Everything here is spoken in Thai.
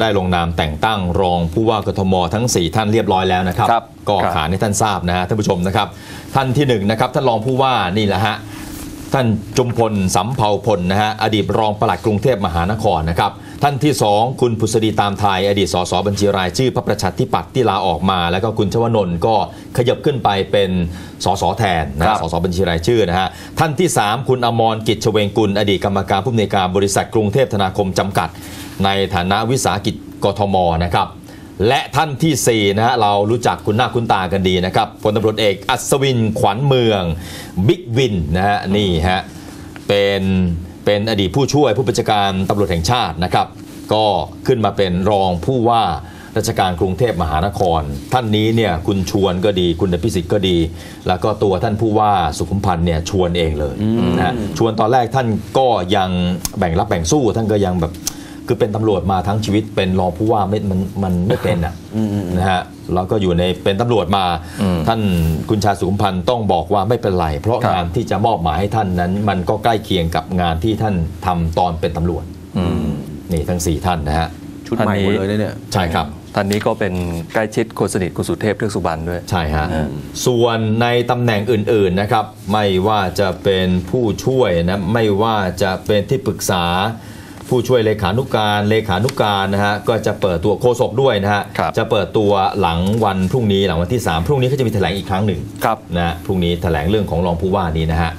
ได้ลงนามแต่งตั้งรองผู้ว่ากทมทั้ง 4 ท่านเรียบร้อยแล้วนะครับครับก็ครับขานให้ท่านทราบนะฮะท่านผู้ชมนะครับ ท่านที่หนึ่งนะครับท่านรองผู้ว่านี่แหละฮะ ท่านจุมพลสำเภาพลนะฮะอดีตรองปลัดกรุงเทพมหานครนะครับท่านที่สองคุณพุษดีตามไทยอดีตสสบัญชีรายชื่อพระประชาธิปัตย์ที่ลาออกมา แล้วก็คุณชวนนท์ก็ขยับขึ้นไปเป็นสสแทนนะครัฮะบสสบัญชีรายชื่อนะฮะท่านที่ 3 คุณอมรกิจเฉวงกุล อดีตกรรมการผู้อำนวยการบริษัทกรุงเทพธนาคมจำกัด ในฐานะวิสาหกิจกทมนะครับ และท่านทีสี่ 4 นะฮะเรารู้จักคุณหน้าคุณตากันดีนะครับพลตำรวจเอกอัศวินขวัญเมืองบิ๊กวินนะฮะนี่ฮะเป็นเป็นอดีตผู้ช่วยผู้บัญชาการตำรวจแห่งชาตินะครับ ก็ขึ้นมาเป็นรองผู้ว่าราชการกรุงเทพมหานคร ท่านนี้เนี่ยคุณชวนก็ดีคุณพิสิทธิ์ก็ดี แล้วก็ตัวท่านผู้ว่าสุขุมพันธ์เนี่ยชวนเองเลยนะฮะชวนตอนแรกท่านก็ยังแบ่งรับแบ่งสู้ท่านก็ยังแบบ คือเป็นตำรวจมาทั้งชีวิตเป็นรองผู้ว่าไม่มันมันไม่เป็นอะนะฮะแล้วก็อยู่ในเป็นตำรวจมา ท่านคุณชาสุขุมพันธ์ต้องบอกว่าไม่เป็นไร เพราะครับงานที่จะมอบหมายให้ท่านนั้น มันก็ใกล้เคียงกับงานที่ท่านทำตอนเป็นตำรวจอืมนี่ทั้งสี่ท่านนะฮะชุดใหม่หมดเลยนะเนี่ยใช่ครับท่านนี้ก็เป็นใกล้ชิดคนสนิทคุณสุเทพเทือกสุบรรณด้วย ใช่ฮะอืมส่วนในตำแหน่งอื่น ๆนะครับ ไม่ว่าจะเป็นผู้ช่วยนะไม่ว่าจะเป็นที่ปรึกษา ผู้ช่วยเลขานุการเลขานุการนะฮะก็จะเปิดตัวโฆษกด้วยนะฮะครับจะเปิดตัวหลังวันพรุ่งนี้หลังวันที่ 3 พรุ่งนี้ก็จะมีแถลงอีกครั้งหนึ่งครับนะฮะพรุ่งนี้แถลงเรื่องของรองผู้ว่านี้นะฮะ